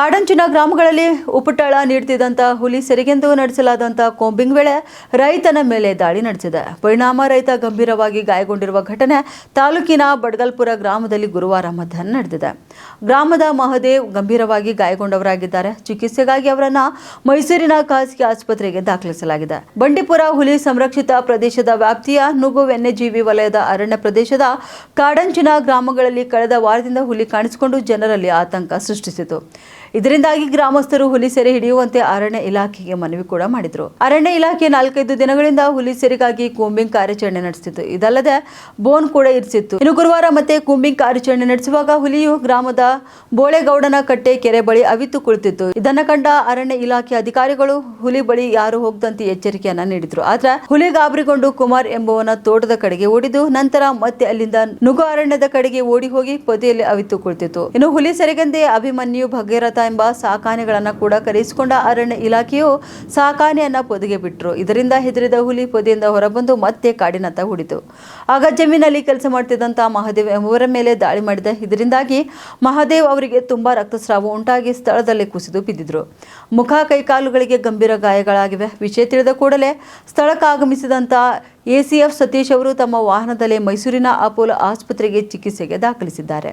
ಕಾಡಂಚಿನ ಗ್ರಾಮಗಳಲ್ಲಿ ಉಪಟಳ ನೀಡುತ್ತಿದ್ದಂಥ ಹುಲಿ ಸೆರೆಗೆಂದು ನಡೆಸಲಾದಂಥ ಕೋಂಬಿಂಗ್ ವೇಳೆ ರೈತನ ಮೇಲೆ ದಾಳಿ ನಡೆಸಿದೆ. ಪರಿಣಾಮ ರೈತ ಗಂಭೀರವಾಗಿ ಗಾಯಗೊಂಡಿರುವ ಘಟನೆ ತಾಲೂಕಿನ ಬಡ್ಗಲ್ಪುರ ಗ್ರಾಮದಲ್ಲಿ ಗುರುವಾರ ಮಧ್ಯಾಹ್ನ ನಡೆದಿದೆ. ಗ್ರಾಮದ ಮಹದೇವ್ ಗಂಭೀರವಾಗಿ ಗಾಯಗೊಂಡವರಾಗಿದ್ದಾರೆ. ಚಿಕಿತ್ಸೆಗಾಗಿ ಅವರನ್ನ ಮೈಸೂರಿನ ಖಾಸಗಿ ಆಸ್ಪತ್ರೆಗೆ ದಾಖಲಿಸಲಾಗಿದೆ. ಬಂಡೀಪುರ ಹುಲಿ ಸಂರಕ್ಷಿತ ಪ್ರದೇಶದ ವ್ಯಾಪ್ತಿಯ ನುಗು ವನ್ಯಜೀವಿ ವಲಯದ ಅರಣ್ಯ ಪ್ರದೇಶದ ಕಾಡಂಚಿನ ಗ್ರಾಮಗಳಲ್ಲಿ ಕಳೆದ ವಾರದಿಂದ ಹುಲಿ ಕಾಣಿಸಿಕೊಂಡು ಜನರಲ್ಲಿ ಆತಂಕ ಸೃಷ್ಟಿಸಿತು. ಇದರಿಂದಾಗಿ ಗ್ರಾಮಸ್ಥರು ಹುಲಿ ಸೆರೆ ಹಿಡಿಯುವಂತೆ ಅರಣ್ಯ ಇಲಾಖೆಗೆ ಮನವಿ ಕೂಡ ಮಾಡಿದ್ರು. ಅರಣ್ಯ ಇಲಾಖೆ ನಾಲ್ಕೈದು ದಿನಗಳಿಂದ ಹುಲಿ ಸೆರೆಗಾಗಿ ಕೂಂಬಿಂಗ್ ಕಾರ್ಯಾಚರಣೆ ನಡೆಸಿತ್ತು ಇದಲ್ಲದೆ ಬೋನ್ ಕೂಡ ಇರಿಸಿತ್ತು. ಇನ್ನು ಗುರುವಾರ ಮತ್ತೆ ಕೂಂಬಿಂಗ್ ಕಾರ್ಯಾಚರಣೆ ನಡೆಸುವಾಗ ಹುಲಿಯು ಗ್ರಾಮದ ಬೋಳೆಗೌಡನ ಕಟ್ಟೆ ಕೆರೆ ಬಳಿ ಅವಿತು ಕುಳಿತಿತ್ತು. ಇದನ್ನ ಕಂಡ ಅರಣ್ಯ ಇಲಾಖೆ ಅಧಿಕಾರಿಗಳು ಹುಲಿ ಬಳಿ ಯಾರು ಹೋಗದಂತೆ ಎಚ್ಚರಿಕೆಯನ್ನ ನೀಡಿದ್ರು. ಆದ್ರೆ ಹುಲಿ ಗಾಬರಿಗೊಂಡು ಕುಮಾರ್ ಎಂಬುವನ ತೋಟದ ಕಡೆಗೆ ಓಡಿದು ನಂತರ ಮತ್ತೆ ಅಲ್ಲಿಂದ ನುಗು ಅರಣ್ಯದ ಕಡೆಗೆ ಓಡಿ ಹೋಗಿ ಪೊದೆಯಲ್ಲಿ ಅವಿತು ಕುಳಿತಿತ್ತು. ಇನ್ನು ಹುಲಿ ಸೆರೆಗೆಂದೇ ಅಭಿಮನ್ಯು ಭಗೀರಥ ಎಂಬ ಸಾಕಾನೆಗಳನ್ನು ಕೂಡ ಕರೆಯಿಸಿಕೊಂಡ ಅರಣ್ಯ ಇಲಾಖೆಯು ಸಾಕಾನೆಯನ್ನು ಪೊದೆಗೆ ಬಿಟ್ಟರು ಇದರಿಂದ ಹೆದರಿದ ಹುಲಿ ಪೊದೆಯಿಂದ ಹೊರಬಂದು ಮತ್ತೆ ಕಾಡಿನತ್ತ ಹೂಡಿತು. ಆಗ ಜಮೀನಲ್ಲಿ ಕೆಲಸ ಮಾಡ್ತಿದ್ದಂಥ ಮಹಾದೇವ್ ಎಂಬುವರ ಮೇಲೆ ದಾಳಿ ಮಾಡಿದ ಇದರಿಂದಾಗಿ ಮಹಾದೇವ್ ಅವರಿಗೆ ತುಂಬ ರಕ್ತಸ್ರಾವ ಉಂಟಾಗಿ ಸ್ಥಳದಲ್ಲೇ ಕುಸಿದು ಬಿದ್ದಿದ್ರು. ಮುಖ, ಕೈಕಾಲುಗಳಿಗೆ ಗಂಭೀರ ಗಾಯಗಳಾಗಿವೆ. ವಿಷಯ ತಿಳಿದ ಕೂಡಲೇ ಸ್ಥಳಕ್ಕೆ ಆಗಮಿಸಿದಂಥ ಎಸಿಎಫ್ ಸತೀಶ್ ಅವರು ತಮ್ಮ ವಾಹನದಲ್ಲೇ ಮೈಸೂರಿನ ಅಪೋಲೋ ಆಸ್ಪತ್ರೆಗೆ ಚಿಕಿತ್ಸೆಗೆ ದಾಖಲಿಸಿದ್ದಾರೆ.